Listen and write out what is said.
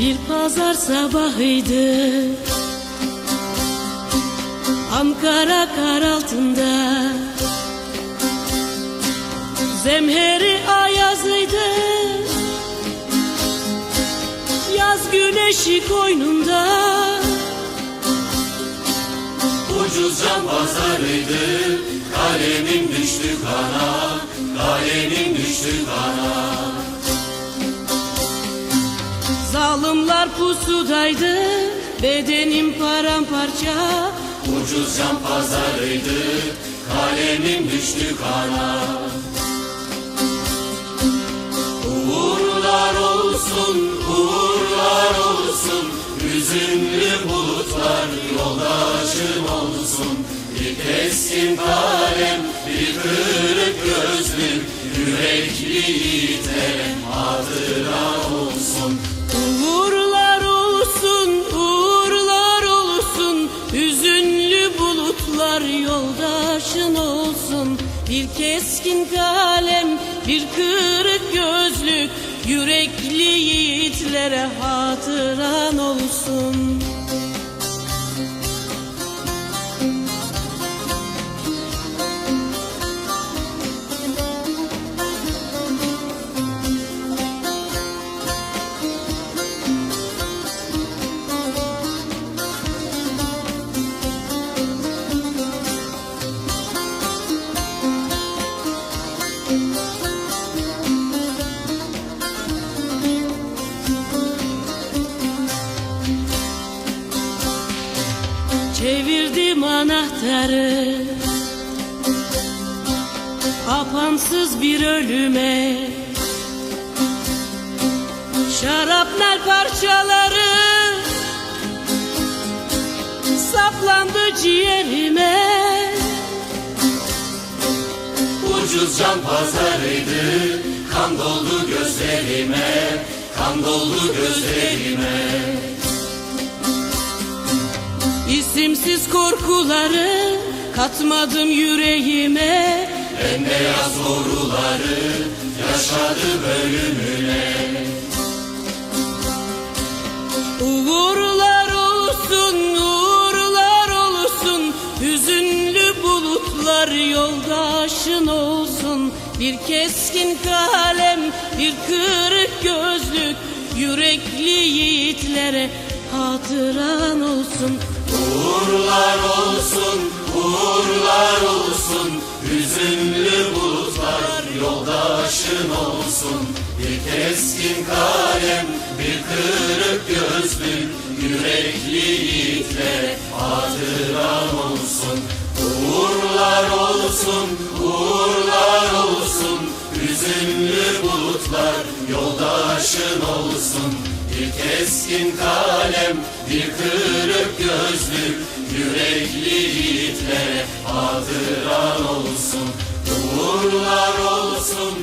Bir pazar sabahıydı. Ankara kar altında. Zemheri ayazıydı. Yaz güneşi koynunda. Ucuz can pazarıydı. Kalemim düştü kana Kalemim düştü kana Zalimler pusudaydı Bedenim paramparça. Ucuz can pazarıydı Kalemim düştü kana. Uğurlar olsun, uğurlar olsun Hüzünlü bulutlar yoldaşım olsun. Bir keskin kalem, bir kırık gözlü Bir keskin kalem, bir kırık Çevirdim anahtarı. Apansız bir ölüme. Şarapnel parçaları. Saplandı ciğerime. Ucuz can pazarıydı Kan doldu gözlerime Kan doldu gözlerime İsimsiz korkuları Katmadım yüreğime. Bembeyaz doğruları Yaşadı bölümüne Uğurlar olsun, uğurlar olsun. Hüzünlü bulutlar yoldaşın olsun. Bir keskin kalem, bir kırık gözlük. Yürekli yiğitlere hatıran olsun Uğurlar olsun, uğurlar olsun. Hüzünlü bulutlar yoldaşın olsun. Bir keskin kalem, bir kırık gözlü Yürekli yiğitlere hatıran olsun. Uğurlar olsun, uğurlar olsun. Hüzünlü bulutlar yoldaşın olsun. Bir keskin kalem, bir kırık gözlü Yürekli yiğitlere hatıran olsun Uğurlar olsun,